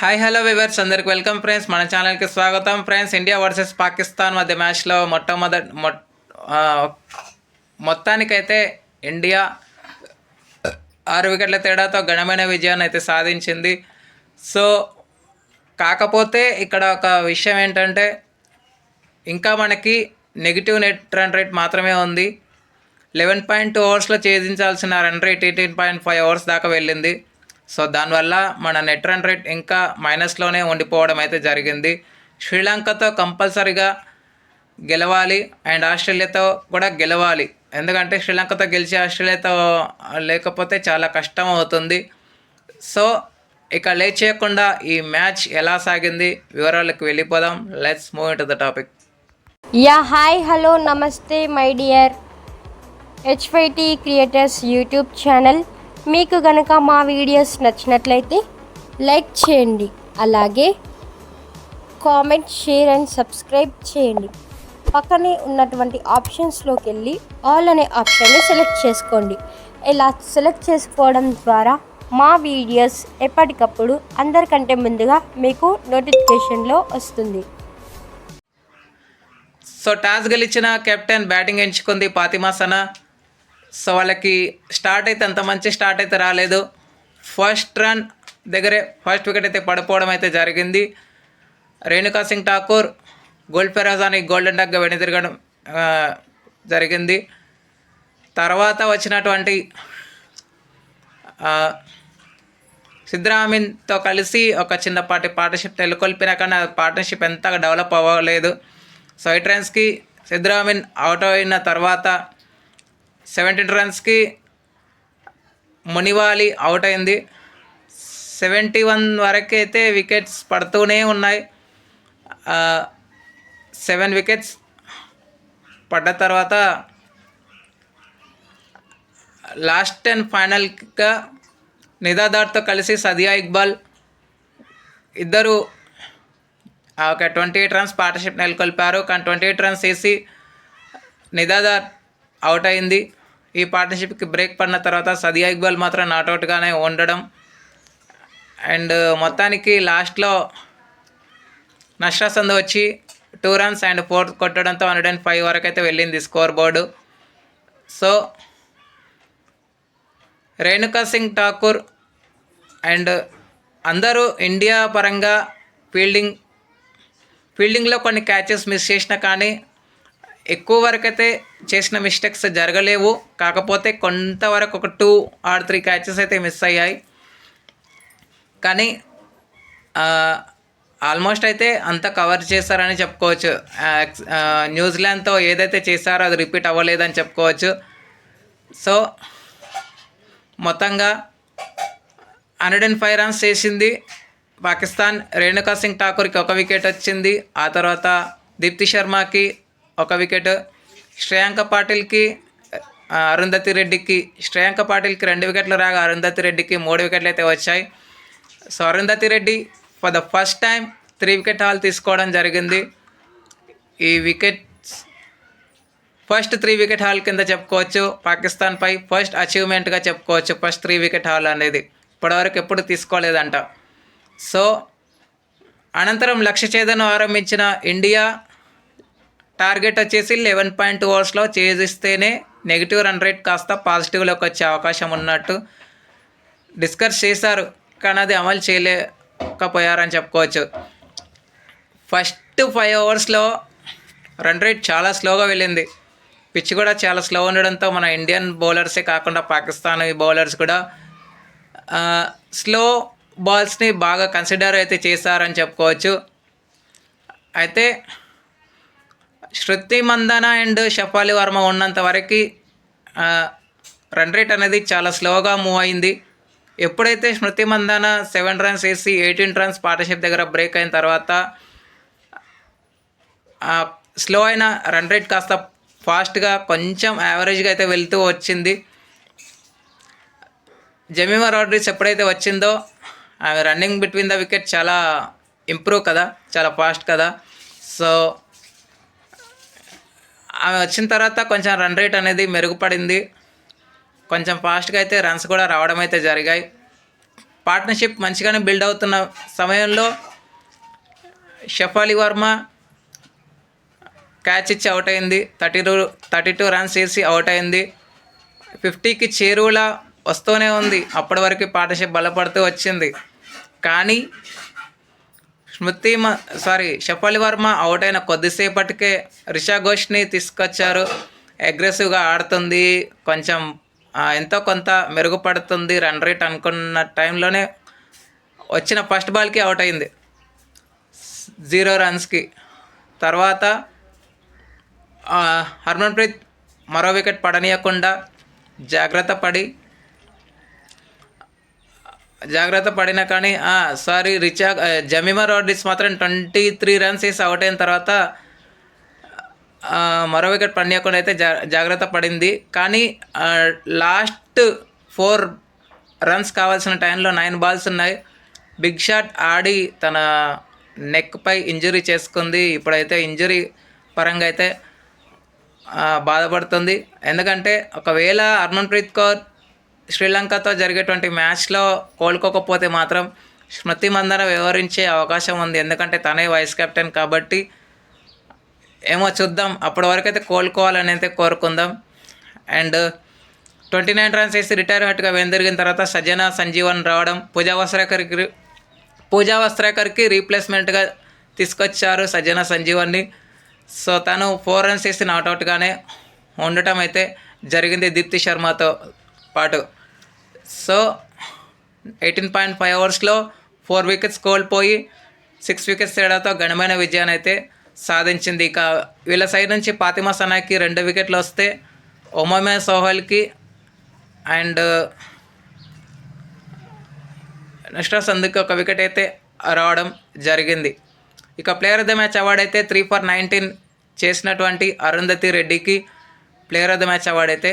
Hi hello viewers అందరికి welcome friends మన ఛానల్కి స్వాగతం ఫ్రెండ్స్ ఇండియా వర్సెస్ పాకిస్తాన్ మధ్య మ్యాచ్లో మొట్టమొదటి మొ మొత్తానికైతే ఇండియా ఆరు వికెట్ల తేడాతో ఘనమైన విజయాన్ని అయితే సాధించింది. సో కాకపోతే ఇక్కడ ఒక విషయం ఏంటంటే ఇంకా మనకి నెగిటివ్ నెట్ రన్ రేట్ మాత్రమే ఉంది. లెవెన్ పాయింట్ టూ అవర్స్లో ఛేదించాల్సిన run rate eighteen point five overs దాకా వెళ్ళింది. సో దానివల్ల మన నెట్ రన్ రేట్ ఇంకా మైనస్లోనే ఉండిపోవడం అయితే జరిగింది. శ్రీలంకతో కంపల్సరీగా గెలవాలి అండ్ ఆస్ట్రేలియాతో కూడా గెలవాలి. ఎందుకంటే శ్రీలంకతో గెలిచి ఆస్ట్రేలియాతో లేకపోతే చాలా కష్టం అవుతుంది. సో ఇక లేచేయకుండా చేయకుండా ఈ మ్యాచ్ ఎలా సాగింది వివరాలకు వెళ్ళిపోదాం. Let's move to the topic yeah hi hello namaste my dear HYT creators YouTube channel. మీకు గనక మా వీడియోస్ నచ్చినట్లయితే లైక్ చేయండి. అలాగే కామెంట్ షేర్ అండ్ సబ్స్క్రైబ్ చేయండి. పక్కనే ఉన్నటువంటి ఆప్షన్స్లోకి వెళ్ళి ఆల్ అనే ఆప్షన్ని సెలెక్ట్ చేసుకోండి. ఇలా సెలెక్ట్ చేసుకోవడం ద్వారా మా వీడియోస్ ఎప్పటికప్పుడు అందరికంటే ముందుగా మీకు నోటిఫికేషన్లో వస్తుంది. సో టాస్ గెలిచిన కెప్టెన్ బ్యాటింగ్ ఎంచుకుంది పాతిమా సనా. సో వాళ్ళకి స్టార్ట్ అయితే అంత మంచి స్టార్ట్ అయితే రాలేదు. ఫస్ట్ రన్ దగ్గరే ఫస్ట్ వికెట్ అయితే పడిపోవడం అయితే జరిగింది. రేణుకా సింగ్ ఠాకూర్ గోల్డ్ ఫెరాజాని గోల్డెన్ డగ్గా వెనుదిరగడం జరిగింది. తర్వాత వచ్చినటువంటి సిద్ధరామిన్తో కలిసి ఒక చిన్నపాటి పార్ట్నర్షిప్ నెలకొల్పినా కానీ ఆ పార్ట్నర్షిప్ ఎంతగా డెవలప్ అవ్వలేదు. సో ఎయిట్ రన్స్కి సిద్ధరామిన్ అవుట్ అయిన తర్వాత సెవెంటీన్ రన్స్కి మునివాలి అవుట్ అయింది. సెవెంటీ వన్ వరకు అయితే వికెట్స్ పడుతూనే ఉన్నాయి. సెవెన్ వికెట్స్ పడ్డ తర్వాత లాస్ట్ అండ్ ఫైనల్గా నిదాదార్తో కలిసి సదియా ఇక్బాల్ ఇద్దరు ఆ ఒక ట్వంటీ ఎయిట్ రన్స్ పార్ట్నర్షిప్ నెలకొల్పారు. కానీ ట్వంటీ ఎయిట్ రన్స్ వేసి నిదాదార్ అవుట్ అయింది. ఈ పార్ట్నర్షిప్కి బ్రేక్ పడిన తర్వాత సదియా ఇక్బాల్ మాత్రం నాట్అవుట్గానే ఉండడం. అండ్ మొత్తానికి లాస్ట్లో నష్టాసంద్ వచ్చి టూ రన్స్ అండ్ ఫోర్ కొట్టడంతో హండ్రెడ్ అండ్ ఫైవ్ వరకు అయితే వెళ్ళింది scoreboard so Renuka Singh Thakur and అందరూ ఇండియా పరంగా ఫీల్డింగ్ ఫీల్డింగ్లో కొన్ని క్యాచెస్ మిస్ చేసినా కానీ ఎక్కువ వరకు అయితే చేసిన మిస్టేక్స్ జరగలేవు. కాకపోతే కొంతవరకు ఒక టూ ఆర్ త్రీ క్యాచెస్ అయితే మిస్ అయ్యాయి. కానీ ఆల్మోస్ట్ అయితే అంత కవర్ చేశారని చెప్పుకోవచ్చు. న్యూజిలాండ్తో ఏదైతే చేశారో అది రిపీట్ అవ్వలేదని చెప్పుకోవచ్చు. సో మొత్తంగా హండ్రెడ్ అండ్ ఫైవ్ రన్స్ చేసింది. పాకిస్తాన్ రేణుకా సింగ్ ఠాకూర్కి ఒక వికెట్ వచ్చింది. ఆ తర్వాత దీప్తి శర్మకి ఒక వికెట్. శ్రేయాంక పాటిల్కి అరుంధతి రెడ్డికి శ్రేయాంక పాటిల్కి రెండు వికెట్లు రాగా అరుంధతి రెడ్డికి మూడు వికెట్లు అయితే వచ్చాయి. So Arundhati Reddy for the first time three wicket haul తీసుకోవడం జరిగింది. ఈ wicket first three wicket haul కింద చెప్పుకోవచ్చు. పాకిస్తాన్పై ఫస్ట్ అచీవ్మెంట్గా చెప్పుకోవచ్చు ఫస్ట్ త్రీ వికెట్ హాల్ అనేది. ఇప్పటివరకు ఎప్పుడు తీసుకోలేదంట. సో అనంతరం లక్ష్య ఛేదను ఆరంభించిన ఇండియా టార్గెట్ వచ్చేసి లెవెన్ పాయింట్ టూ అవర్స్లో ఛేదిస్తేనే నెగిటివ్ రన్ రేట్ కాస్త పాజిటివ్లోకి వచ్చే అవకాశం ఉన్నట్టు డిస్కస్ చేశారు. కానీ అది అమలు చేయలేకపోయారని చెప్పుకోవచ్చు. ఫస్ట్ ఫైవ్ అవర్స్లో రన్ రేట్ చాలా స్లోగా వెళ్ళింది. పిచ్ కూడా చాలా స్లో ఉండడంతో మన ఇండియన్ బౌలర్సే కాకుండా పాకిస్తాన్ బౌలర్స్ కూడా స్లో బాల్స్ని బాగా కన్సిడర్ అయితే చేశారని చెప్పుకోవచ్చు. అయితే శృతి మందన అండ్ షఫాలి వర్మ ఉన్నంత వరకు రన్ రేట్ అనేది చాలా స్లోగా మూవ్ అయింది. ఎప్పుడైతే స్మృతి మందన సెవెన్ రన్స్ వేసి ఎయిటీన్ రన్స్ పార్ట్నర్షిప్ దగ్గర బ్రేక్ అయిన తర్వాత స్లో అయిన రన్ రేట్ కాస్త ఫాస్ట్గా కొంచెం యావరేజ్గా అయితే వెళ్తూ వచ్చింది. జమీమా రాడ్రిస్ ఎప్పుడైతే వచ్చిందో రన్నింగ్ బిట్వీన్ ద వికెట్ చాలా ఇంప్రూవ్ కదా చాలా ఫాస్ట్ కదా. సో ఆమె వచ్చిన తర్వాత కొంచెం రన్ రేట్ అనేది మెరుగుపడింది. కొంచెం ఫాస్ట్గా అయితే రన్స్ కూడా రావడం అయితే జరిగాయి. పార్ట్నర్షిప్ మంచిగానే బిల్డ్ అవుతున్న సమయంలో షఫాలి వర్మ క్యాచ్ ఇచ్చి అవుట్ అయింది. Thirty two thirty two runs వేసి అవుట్ అయింది. ఫిఫ్టీకి చేరువలా వస్తూనే ఉంది. అప్పటి వరకు పార్ట్నర్షిప్ బలపడుతూ వచ్చింది. కానీ స్మృతి సారీ షఫాలి వర్మ అవుట్ అయిన కొద్దిసేపటికే రిషా ఘోష్ని తీసుకొచ్చారు. అగ్రెసివ్గా ఆడుతుంది. కొంచెం ఎంతో కొంత మెరుగుపడుతుంది. రన్ రేట్ అనుకున్న టైంలోనే వచ్చిన ఫస్ట్ బాల్కి అవుట్ అయింది. జీరో రన్స్కి తర్వాత హర్మన్ప్రీత్ మరో వికెట్ పడనీయకుండా జాగ్రత్త పడి జాగ్రత్త పడినా కానీ సారీ రిచా ఆ, జమీమా రోడ్రిస్ మాత్రం ట్వంటీ త్రీ రన్స్ వేసి అవుట్ అయిన తర్వాత మరో వికెట్ పడనీయకుండా అయితే జా జాగ్రత్త పడింది. కానీ లాస్ట్ ఫోర్ రన్స్ కావాల్సిన టైంలో నైన్ బాల్స్ ఉన్నాయి. బిగ్ షాట్ ఆడి తన నెక్పై ఇంజురీ చేసుకుంది. ఇప్పుడైతే ఇంజురీ పరంగా అయితే బాధపడుతుంది. ఎందుకంటే ఒకవేళ హర్మన్ప్రీత్ కౌర్ శ్రీలంకతో జరిగేటువంటి మ్యాచ్లో కోలుకోకపోతే మాత్రం స్మృతి మందన వ్యవహరించే అవకాశం ఉంది. ఎందుకంటే తనే వైస్ కెప్టెన్ కాబట్టి ఏమో చూద్దాం. అప్పటి వరకు అయితే కోలుకోవాలని అయితే కోరుకుందాం. అండ్ ట్వంటీ నైన్ రన్స్ వేసి రిటైర్మెంట్గా వెందిరిగిన తర్వాత సజ్జన సంజీవన్ రావడం పూజా వస్త్రేకర్కి పూజా వస్త్రేకర్కి రీప్లేస్మెంట్గా తీసుకొచ్చారు సజ్జన సంజీవన్ని. సో తను ఫోర్ రన్స్ వేసి నాట్అవుట్గానే ఉండటం అయితే జరిగింది దీప్తి శర్మతో పాటు. So eighteen point five overs four wickets కోల్పోయి సిక్స్ వికెట్స్ తేడాతో ఘనమైన విజయాన్ని అయితే సాధించింది. ఇక వీళ్ళ సైడ్ నుంచి ఫాతిమా సనాకి రెండు వికెట్లు వస్తే ఒమమే సోహల్కి అండ్ నెక్స్ట్ సందుకి ఒక వికెట్ అయితే రావడం జరిగింది. ఇక player of the match award అయితే త్రీ ఫర్ నైన్టీన్ చేసినటువంటి అరుంధతి రెడ్డికి player of the match award అయితే